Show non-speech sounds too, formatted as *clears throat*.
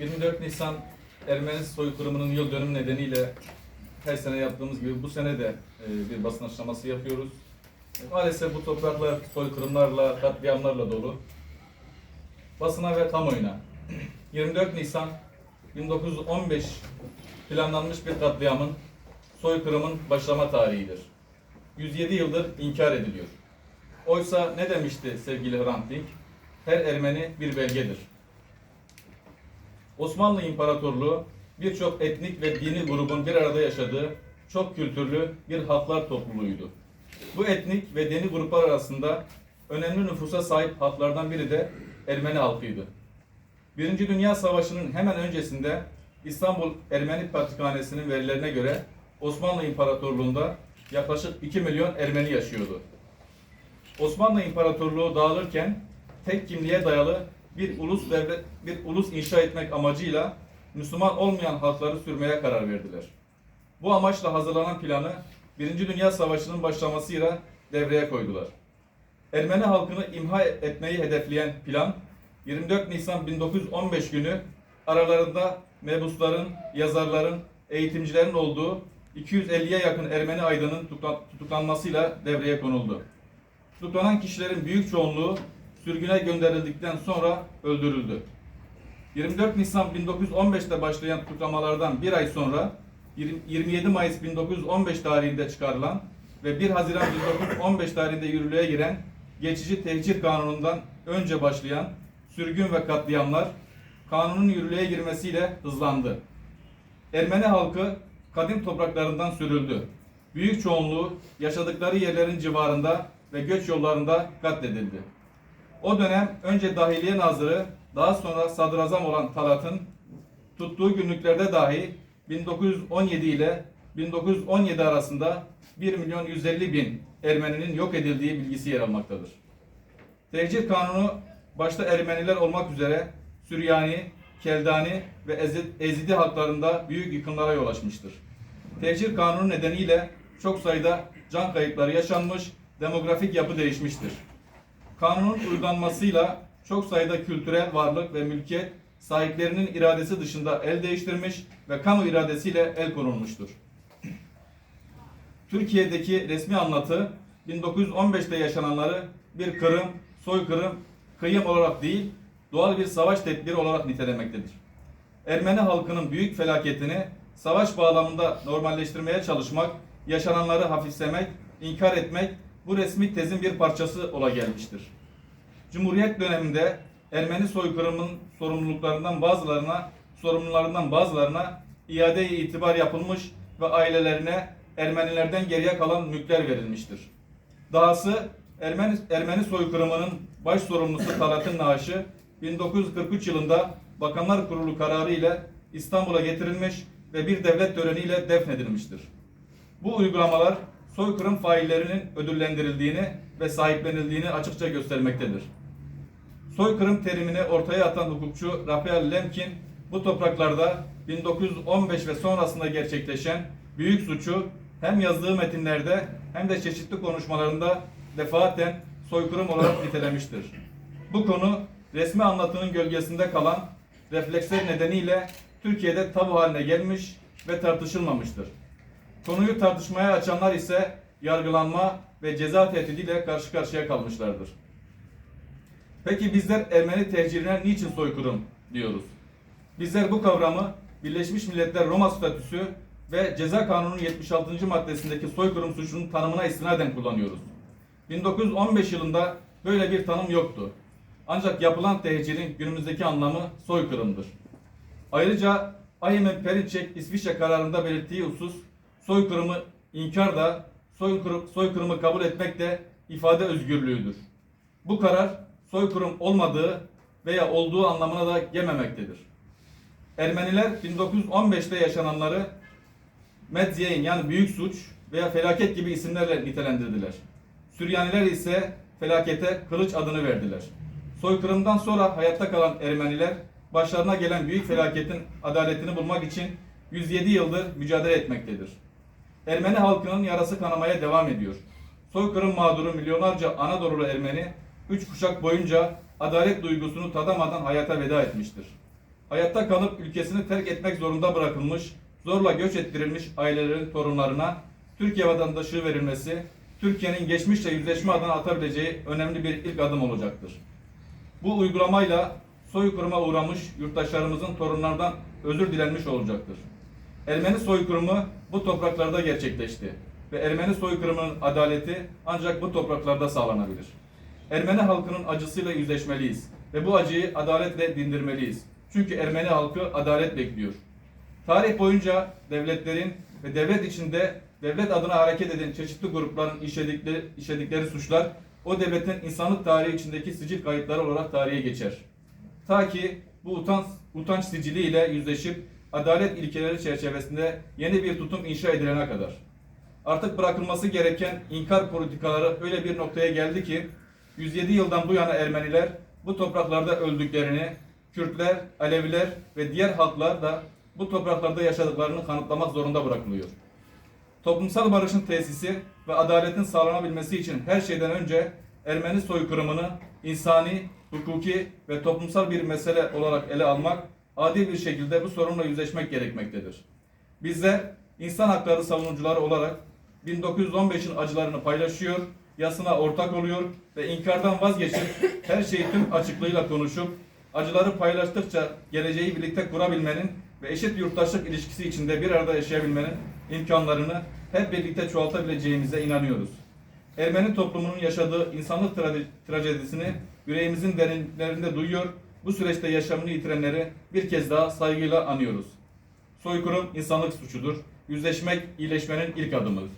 24 Nisan Ermeni soykırımının yıl dönümü nedeniyle her sene yaptığımız gibi bu sene de e, bir basın açıklaması yapıyoruz. E, Maalesef bu topraklar soykırımlarla, katliamlarla dolu. Basına ve kamuoyuna *clears throat* 24 Nisan 1915 planlanmış bir katliamın, soykırımın başlama tarihidir. 107 yıldır inkar ediliyor. Oysa ne demişti sevgili Hrant Dink? Her Ermeni bir belgedir. Osmanlı İmparatorluğu birçok etnik ve dini grubun bir arada yaşadığı çok kültürlü bir halklar topluluğuydu. Bu etnik ve dini gruplar arasında önemli nüfusa sahip halklardan biri de Ermeni halkıydı. Birinci Dünya Savaşı'nın hemen öncesinde İstanbul Ermeni Patrikhanesi'nin verilerine göre Osmanlı İmparatorluğu'nda yaklaşık 2 milyon Ermeni yaşıyordu. Osmanlı İmparatorluğu dağılırken tek kimliğe dayalı bir ulus devlet bir ulus inşa etmek amacıyla Müslüman olmayan halkları sürmeye karar verdiler. Bu amaçla hazırlanan planı Birinci Dünya Savaşı'nın başlamasıyla devreye koydular. Ermeni halkını imha etmeyi hedefleyen plan 24 Nisan 1915 günü aralarında mebusların, yazarların, eğitimcilerin olduğu 250'ye yakın Ermeni aydının tutuklan- tutuklanmasıyla devreye konuldu. Tutuklanan kişilerin büyük çoğunluğu sürgüne gönderildikten sonra öldürüldü. 24 Nisan 1915'te başlayan tutuklamalardan bir ay sonra 20 27 Mayıs 1915 tarihinde çıkarılan ve 1 Haziran 1915 tarihinde yürürlüğe giren geçici tehcir kanunundan önce başlayan sürgün ve katliamlar kanunun yürürlüğe girmesiyle hızlandı. Ermeni halkı kadim topraklarından sürüldü. Büyük çoğunluğu yaşadıkları yerlerin civarında ve göç yollarında katledildi. O dönem önce Dahiliye Nazırı, daha sonra Sadrazam olan Talat'ın tuttuğu günlüklerde dahi 1917 ile 1917 arasında 1 milyon 150 bin Ermeninin yok edildiği bilgisi yer almaktadır. Tehcir kanunu başta Ermeniler olmak üzere Süryani, Keldani ve Ezi- Ezidi halklarında büyük yıkımlara yol açmıştır. Tehcir kanunu nedeniyle çok sayıda can kayıpları yaşanmış, demografik yapı değişmiştir. Kanunun uygulanmasıyla çok sayıda kültürel varlık ve mülkiyet sahiplerinin iradesi dışında el değiştirmiş ve kamu iradesiyle el konulmuştur. Türkiye'deki resmi anlatı 1915'te yaşananları bir kırım, soykırım, kıyım olarak değil, doğal bir savaş tedbiri olarak nitelemektedir. Ermeni halkının büyük felaketini savaş bağlamında normalleştirmeye çalışmak, yaşananları hafiflemek, inkar etmek bu resmi tezin bir parçası ola gelmiştir. Cumhuriyet döneminde Ermeni soykırımın sorumluluklarından bazılarına, sorumlularından bazılarına iade itibar yapılmış ve ailelerine Ermenilerden geriye kalan mülkler verilmiştir. Dahası Ermeni, Ermeni soykırımının baş sorumlusu Talat'ın naaşı 1943 yılında Bakanlar Kurulu kararı ile İstanbul'a getirilmiş ve bir devlet töreniyle defnedilmiştir. Bu uygulamalar soykırım faillerinin ödüllendirildiğini ve sahiplenildiğini açıkça göstermektedir. Soykırım terimini ortaya atan hukukçu Raphael Lemkin bu topraklarda 1915 ve sonrasında gerçekleşen büyük suçu hem yazdığı metinlerde hem de çeşitli konuşmalarında defaten soykırım olarak nitelemiştir. Bu konu resmi anlatının gölgesinde kalan refleksler nedeniyle Türkiye'de tabu haline gelmiş ve tartışılmamıştır. Konuyu tartışmaya açanlar ise yargılanma ve ceza tehdidiyle karşı karşıya kalmışlardır. Peki bizler Ermeni tehcirine niçin soykırım diyoruz? Bizler bu kavramı Birleşmiş Milletler Roma Statüsü ve Ceza Kanunu'nun 76. maddesindeki soykırım suçunun tanımına istinaden kullanıyoruz. 1915 yılında böyle bir tanım yoktu. Ancak yapılan tehcirin günümüzdeki anlamı soykırımdır. Ayrıca Aymen Perinçek İsviçre kararında belirttiği husus soykırımı inkar da soykırım, soykırımı kabul etmek de ifade özgürlüğüdür. Bu karar soykırım olmadığı veya olduğu anlamına da gelmemektedir. Ermeniler 1915'te yaşananları Medyeyn yani büyük suç veya felaket gibi isimlerle nitelendirdiler. Süryaniler ise felakete kılıç adını verdiler. Soykırımdan sonra hayatta kalan Ermeniler başlarına gelen büyük felaketin adaletini bulmak için 107 yıldır mücadele etmektedir. Ermeni halkının yarası kanamaya devam ediyor. Soykırım mağduru milyonlarca Anadolu'lu Ermeni 3 kuşak boyunca adalet duygusunu tadamadan hayata veda etmiştir. hayatta kalıp ülkesini terk etmek zorunda bırakılmış, zorla göç ettirilmiş ailelerin torunlarına Türkiye vatandaşlığı verilmesi, Türkiye'nin geçmişle yüzleşme adına atabileceği önemli bir ilk adım olacaktır. Bu uygulamayla soykırıma uğramış yurttaşlarımızın torunlardan özür dilenmiş olacaktır. Ermeni soykırımı bu topraklarda gerçekleşti ve Ermeni soykırımının adaleti ancak bu topraklarda sağlanabilir. Ermeni halkının acısıyla yüzleşmeliyiz ve bu acıyı adaletle dindirmeliyiz. Çünkü Ermeni halkı adalet bekliyor. Tarih boyunca devletlerin ve devlet içinde devlet adına hareket eden çeşitli grupların işledikleri, işledikleri suçlar o devletin insanlık tarihi içindeki sicil kayıtları olarak tarihe geçer. Ta ki bu utanç, utanç siciliyle yüzleşip adalet ilkeleri çerçevesinde yeni bir tutum inşa edilene kadar. Artık bırakılması gereken inkar politikaları öyle bir noktaya geldi ki 107 yıldan bu yana Ermeniler bu topraklarda öldüklerini, Kürtler, Aleviler ve diğer halklar da bu topraklarda yaşadıklarını kanıtlamak zorunda bırakılıyor. Toplumsal barışın tesisi ve adaletin sağlanabilmesi için her şeyden önce Ermeni soykırımını insani, hukuki ve toplumsal bir mesele olarak ele almak, adil bir şekilde bu sorunla yüzleşmek gerekmektedir. Bizler insan hakları savunucuları olarak 1915'in acılarını paylaşıyor, yasına ortak oluyor ve inkardan vazgeçip her şeyi tüm açıklığıyla konuşup acıları paylaştıkça geleceği birlikte kurabilmenin ve eşit yurttaşlık ilişkisi içinde bir arada yaşayabilmenin imkanlarını hep birlikte çoğaltabileceğimize inanıyoruz. Ermeni toplumunun yaşadığı insanlık trage- trajedisini yüreğimizin derinlerinde duyuyor, bu süreçte yaşamını yitirenleri bir kez daha saygıyla anıyoruz. Soykırım insanlık suçudur. Yüzleşmek iyileşmenin ilk adımıdır.